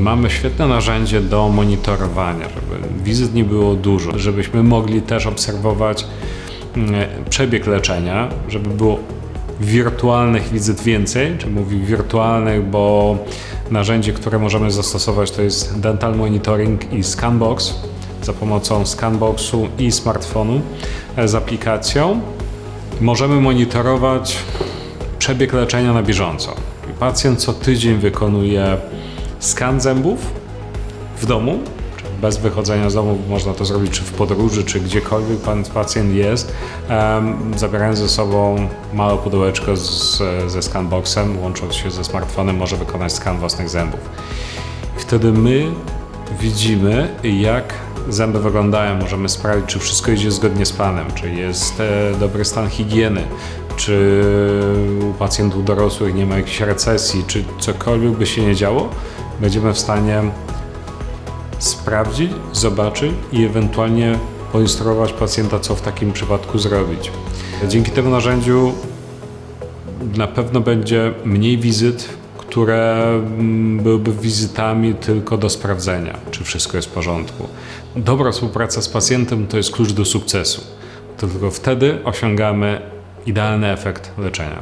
Mamy świetne narzędzie do monitorowania, żeby wizyt nie było dużo, żebyśmy mogli też obserwować mm, przebieg leczenia, żeby było wirtualnych wizyt więcej, czy mówię wirtualnych, bo narzędzie, które możemy zastosować to jest Dental Monitoring i Scanbox za pomocą Scanboxu i smartfonu e, z aplikacją. Możemy monitorować przebieg leczenia na bieżąco. Pacjent co tydzień wykonuje skan zębów w domu, bez wychodzenia z domu, można to zrobić czy w podróży, czy gdziekolwiek pan pacjent jest, em, zabierając ze sobą małe pudełeczko z, ze scanboxem, łącząc się ze smartfonem, może wykonać skan własnych zębów. Wtedy my widzimy, jak zęby wyglądają. Możemy sprawdzić, czy wszystko idzie zgodnie z planem, czy jest e, dobry stan higieny, czy u pacjentów dorosłych nie ma jakichś recesji, czy cokolwiek by się nie działo, będziemy w stanie sprawdzić, zobaczyć i ewentualnie poinstruować pacjenta, co w takim przypadku zrobić. Dzięki temu narzędziu na pewno będzie mniej wizyt, które mm, byłyby wizytami tylko do sprawdzenia, czy wszystko jest w porządku. Dobra współpraca z pacjentem to jest klucz do sukcesu. Tylko wtedy osiągamy idealny efekt leczenia.